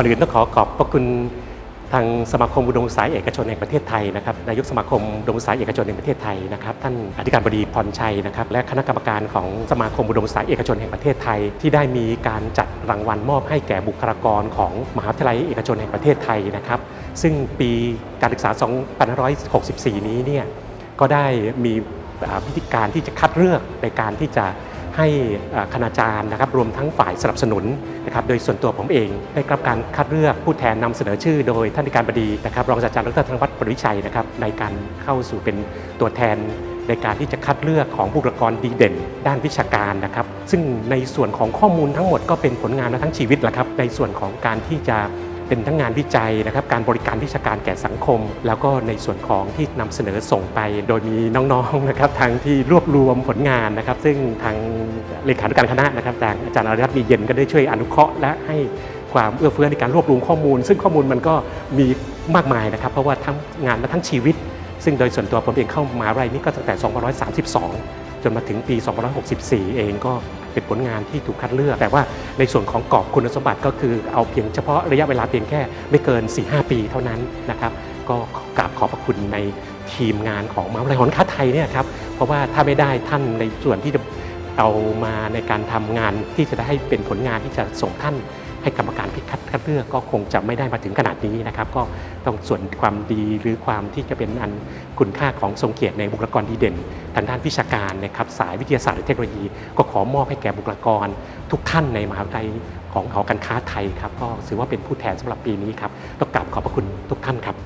ก่อนอื่นต้องขอขอบพระคุณทางสมาคมอุดมศึกษาเอกชนแห่งประเทศไทยนะครับนายกสมาคมอุดมศึกษาเอกชนแห่งประเทศไทยนะครับท่านอธิการบดีพรชัยนะครับและคณะกรรมการของสมาคมอุดมศึกษาเอกชนแห่งประเทศไทย ที่ได้มีการจัดรางวัลมอบให้แก่บุคลากรของมหาวิทยาลัยเอกชนแห่งประเทศไทยนะครับซึ่งปีการศึกษา 2564 นี้เนี่ยก็ได้มีอ่าวิธีการที่จะคัดเลือกในการที่จะ ให้คณาจารย์นะครับรวมทั้งฝ่ายสนับสนุนนะครับโดยส่วนตัวผมเอง ได้รับการคัดเลือกผู้แทนนำเสนอชื่อ โดยท่านอธิการบดีนะครับรองศาสตราจารย์ดรธนวัฒน์ปริวิชัยนะครับในการเข้าสู่เป็นตัวแทนในการที่จะคัดเลือกของบุคลากรดีเด่น ด้านวิชาการนะครับ ซึ่งในส่วนของข้อมูลทั้งหมดก็เป็นผลงานมาทั้งชีวิตแหละครับในส่วนของการที่จะ เป็นทั้งงานวิจัยนะครับการบริการวิชาการแก่สังคม แล้วก็ในส่วนของที่นำเสนอส่งไป โดยมีน้องๆนะครับทางที่รวบรวมผลงานนะครับ ซึ่งทางเลขานุการคณะนะครับทางอาจารย์อริรัตน์มีเย็นก็ได้ช่วยอนุเคราะห์และให้ความเอื้อเฟื้อในการรวบรวมข้อมูล ซึ่งข้อมูลมันก็มีมากมายนะครับ เพราะว่าทั้งงานและทั้งชีวิต ซึ่งโดยส่วนตัวผมเองเข้ามาไรนี่ก็ตั้งแต่ 232 จนมาถึงปี 264 เองก็ เป็นผลงานที่ถูกคัดเลือก แต่ว่าในส่วนของกรอบคุณสมบัติก็คือเอาเพียงเฉพาะระยะเวลาเพียงแค่ไม่เกิน 4-5 ปีเท่านั้นนะครับก็กราบขอบพระคุณในทีมงานของมหาวิทยาลัยหอการค้าไทยเนี่ยครับเพราะว่าถ้าไม่ได้ท่านในส่วนที่จะเอามาในการทำงานที่จะได้ให้เป็นผลงานที่จะส่งท่านให้กรรมการพิคัดคัดเลือกก็คงจะไม่ได้มาถึงขนาดนี้นะครับ ก็ ต้องส่วนความดีหรือความที่จะเป็นอันคุณค่าของทรงเกียรติในบุคลากรดีเด่น ทางด้านวิชาการนะครับสายวิทยาศาสตร์และเทคโนโลยี ก็ขอมอบให้แก่บุคลากร ทุกท่านในมหาวิทยาลัยของหอการค้าไทยครับก็ถือว่าเป็นผู้แทนสำหรับปีนี้ครับต้องกราบขอบพระคุณทุกท่านครับ